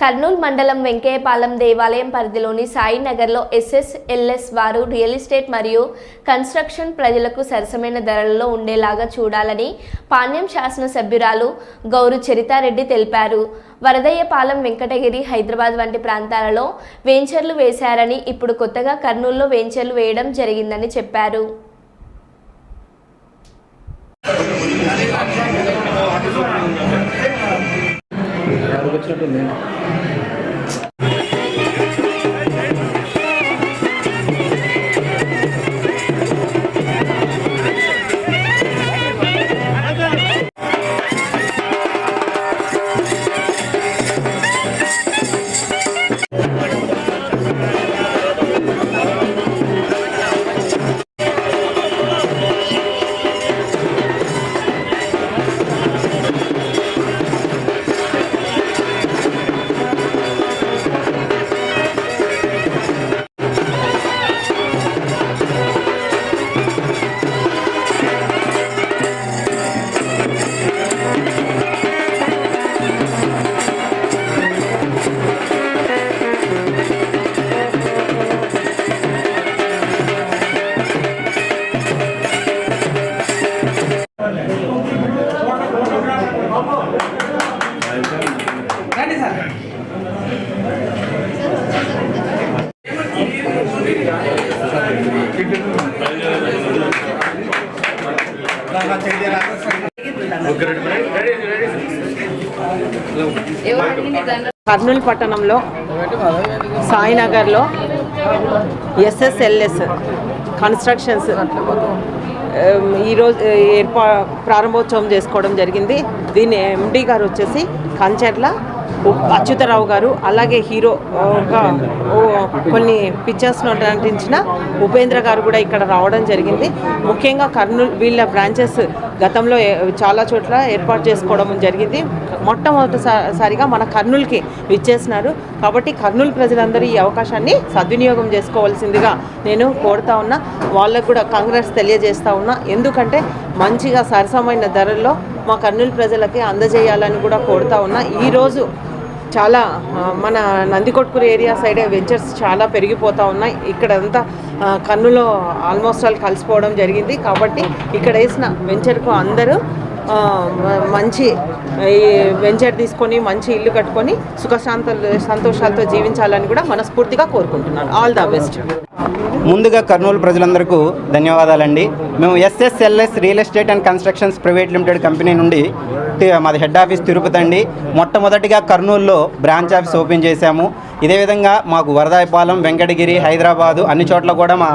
కర్నూలు మండలం వెంకయ్యపాలెం దేవాలయం పరిధిలోని సాయినగర్లో ఎస్ఎస్ఎల్ఎస్ వారు రియల్ ఎస్టేట్ మరియు కన్స్ట్రక్షన్ ప్రజలకు సరసమైన ధరలలో ఉండేలాగా చూడాలని పాణ్యం శాసనసభ్యురాలు గౌరు చరితారెడ్డి తెలిపారు. వరదయ్యపాలెం వెంకటగిరి హైదరాబాద్ వంటి ప్రాంతాలలో వెంచర్లు వేశారని ఇప్పుడు కొత్తగా కర్నూలులో వెంచర్లు వేయడం జరిగిందని చెప్పారు. వచ్చినట్టుంది. కర్నూలు పట్టణంలో సాయినగర్లో ఎస్ఎస్ఎల్ఎస్ కన్స్ట్రక్షన్స్ ఈరోజు ఏర్పా ప్రారంభోత్సవం చేసుకోవడం జరిగింది. దీని ఎండి గారు వచ్చేసి కంచెర్ల అచ్యుతరావు గారు అలాగే హీరో ఒక కొన్ని పిక్చర్స్ను నటించిన ఉపేంద్ర గారు కూడా ఇక్కడ రావడం జరిగింది. ముఖ్యంగా కర్నూలు వీళ్ళ బ్రాంచెస్ గతంలో ఏ- చాలా చోట్ల ఏర్పాటు చేసుకోవడం జరిగింది. మొట్టమొదటిసారిగా మన కర్నూలుకి ఇచ్చేసినారు కాబట్టి కర్నూలు ప్రజలందరూ ఈ అవకాశాన్ని సద్వినియోగం చేసుకోవాల్సిందిగా నేను కోరుతా ఉన్నా. వాళ్ళకు కూడా కాంగ్రెస్ తెలియజేస్తా ఉన్నా. ఎందుకంటే మంచిగా సరసమైన ధరల్లో మా కర్నూలు ప్రజలకి అందజేయాలని కూడా కోరుతా ఉన్నా. ఈరోజు చాలా మన నందికొట్కూరు ఏరియా సైడ్ వెంచర్స్ చాలా పెరిగిపోతూ ఉన్నాయి. ఇక్కడ అంతా కన్నులో ఆల్మోస్ట్ ఆల్ కలిసిపోవడం జరిగింది. కాబట్టి ఇక్కడ వేసిన వెంచర్కు అందరూ మంచి ఈ వెంచర్ తీసుకొని మంచి ఇల్లు కట్టుకొని సుఖశాంత సంతోషాలతో జీవించాలని కూడా మనస్ఫూర్తిగా కోరుకుంటున్నాను. ఆల్ ద బెస్ట్ ముందుగా కర్నూలు ప్రజలందరికీ ధన్యవాదాలండి. మేము SSLS real estate and constructions private limited company నుండి మాది హెడ్ ఆఫీస్ తిరుపతి అండి. మొట్టమొదటిగా కర్నూలులో బ్రాంచ్ ఆఫీస్ ఓపెన్ చేశాము. ఇదే విధంగా మాకు వరదాయపాలెం వెంకటగిరి హైదరాబాదు అన్ని చోట్ల కూడా మా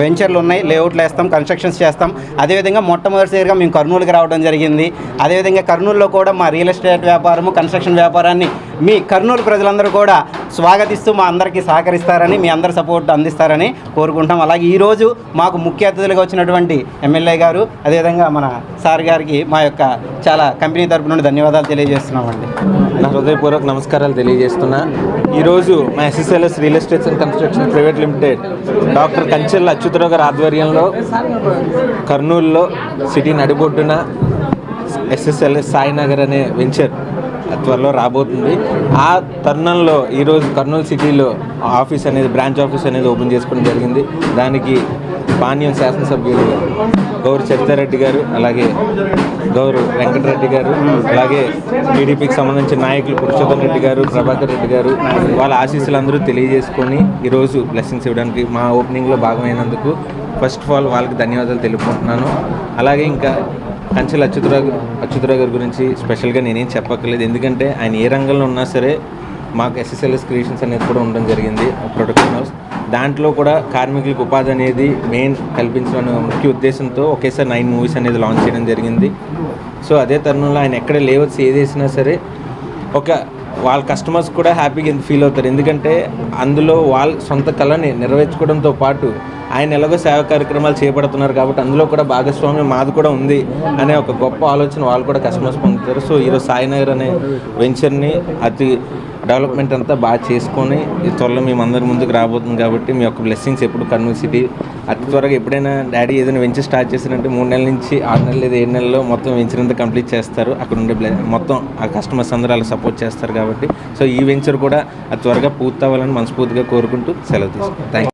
వెంచర్లు ఉన్నాయి. లేఅవుట్లు వేస్తాం కన్స్ట్రక్షన్స్ చేస్తాం. అదేవిధంగా మొట్టమొదటిసారిగా మేము కర్నూలుకి రావడం జరిగింది. అదేవిధంగా కర్నూలులో కూడా మా రియల్ ఎస్టేట్ వ్యాపారము కన్స్ట్రక్షన్ వ్యాపారాన్ని మీ కర్నూలు ప్రజలందరూ కూడా స్వాగతిస్తూ మా అందరికీ సహకరిస్తారని మీ అందరి సపోర్ట్ అందిస్తారని కోరుకుంటాం. అలాగే ఈరోజు మాకు ముఖ్య అతిథులుగా వచ్చినటువంటి ఎమ్మెల్యే గారు అదేవిధంగా మన సార్ గారికి మా యొక్క చాలా కంపెనీ తరపు నుండి ధన్యవాదాలు తెలియజేస్తున్నామండి. నా హృదయపూర్వక నమస్కారాలు తెలియజేస్తున్నా. ఈరోజు మా SSLS real estates and construction private limited doctor Kanchella Achyutarao గారి ఆధ్వర్యంలో కర్నూలులో సిటీ నడిబొడ్డున ఎస్ఎస్ఎల్ఎస్ సాయినగర్ అనే వెంచర్ త్వరలో రాబోతుంది. ఆ తరుణంలో ఈరోజు కర్నూలు సిటీలో ఆఫీస్ అనేది బ్రాంచ్ ఆఫీస్ అనేది ఓపెన్ చేసుకోవడం జరిగింది. దానికి పానీయం శాసనసభ్యులు గౌరు చరితారెడ్డి గారు అలాగే గౌరు వెంకటరెడ్డి గారు అలాగే టీడీపీకి సంబంధించిన నాయకులు పురుషోత్తమ్ రెడ్డి గారు ప్రభాకర్ రెడ్డి గారు వాళ్ళ ఆశీస్సులు అందరూ తెలియజేసుకొని ఈరోజు బ్లెస్సింగ్స్ ఇవ్వడానికి మా ఓపెనింగ్లో భాగమైనందుకు ఫస్ట్ ఆఫ్ ఆల్ వాళ్ళకి ధన్యవాదాలు తెలుపుకుంటున్నాను. అలాగే ఇంకా కంచెల అచ్యుతరావు అచ్యుతరావు గారి గురించి స్పెషల్గా నేనేం చెప్పక్కర్లేదు. ఎందుకంటే ఆయన ఏ రంగంలో ఉన్నా సరే మాకు ఎస్ఎస్ఎల్ఎస్ క్రియేషన్స్ అనేది కూడా ఉండడం జరిగింది. ప్రొడక్షన్ హౌస్ దాంట్లో కూడా కార్మికులకు ఉపాధి అనేది మెయిన్ కల్పించడం ముఖ్య ఉద్దేశంతో ఒకేసారి నైన్ మూవీస్ అనేది లాంచ్ చేయడం జరిగింది. సో అదే తరుణంలో ఆయన ఎక్కడ లేవచ్చు ఏది వేసినా సరే ఒక వాళ్ళ కస్టమర్స్ కూడా హ్యాపీగా ఫీల్ అవుతారు. ఎందుకంటే అందులో వాళ్ళ సొంత కళని నెరవేర్చుకోవడంతో పాటు ఆయన ఎలాగో సేవా కార్యక్రమాలు చేపడుతున్నారు కాబట్టి అందులో కూడా భాగస్వామ్యం మాది కూడా ఉంది అనే ఒక గొప్ప ఆలోచన వాళ్ళు కూడా కస్టమర్స్ పొందుతారు. సో ఈరోజు సాయినగర్ అనే వెంచర్ని అతి డెవలప్మెంట్ అంతా బాగా చేసుకొని ఈ త్వరలో మేము అందరి ముందుకు రాబోతుంది కాబట్టి మీ యొక్క బ్లెస్సింగ్స్ ఎప్పుడు కర్నూలు సిటీ అతి త్వరగా ఎప్పుడైనా డాడీ ఏదైనా వెంచర్ స్టార్ట్ చేసినంటే మూడు నెలల నుంచి ఆరు నెలలు లేదా ఏడు నెలల్లో మొత్తం వెంచర్ అంతా కంప్లీట్ చేస్తారు. అక్కడ ఉండే బ్లె- మొత్తం ఆ కస్టమర్స్ అందరూ అలా సపోర్ట్ చేస్తారు కాబట్టి సో ఈ వెంచర్ కూడా అతి త్వరగా పూర్తి అవ్వాలని మనస్ఫూర్తిగా కోరుకుంటూ సెలవు తీసుకుంటాం. థ్యాంక్